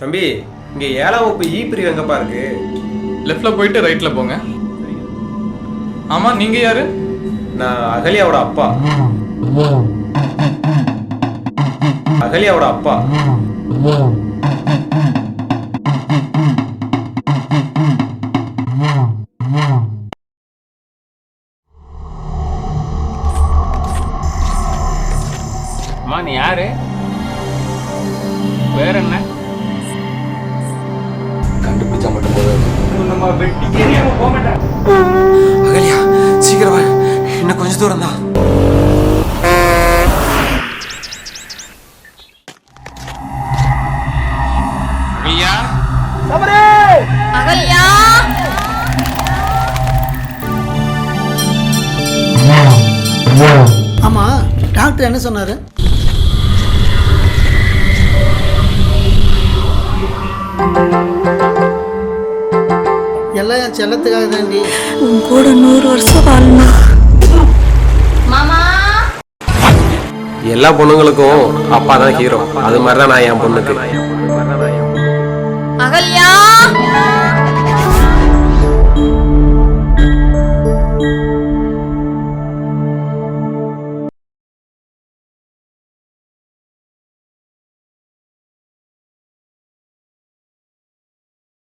தம்பி இங்க ஏழாம் வகுப்பு ஈ பிரிவு எங்கப்பா இருக்கு? லெஃப்ட்ல போயிட்டு ரைட்ல போங்க. ஆமா நீங்க யாரு? நான் அகலியாவோட அப்பா. அகலியாவோட அப்பா. அம்மா நீ யாரு? வேற என்ன? அகலியா சீக்கிரம் இன்னும் கொஞ்ச தூரம் தான். ஆமா டாக்டர் என்ன சொன்னாரு? எல்லாம் என் செல்லத்துக்காக தாண்டி. உன் கூட நூறு வருஷம் வாழணும் எல்லா பொண்ணுங்களுக்கும் அப்பா தான் ஹீரோ. அது மாதிரி தான் நான் என் பொண்ணுக்கு.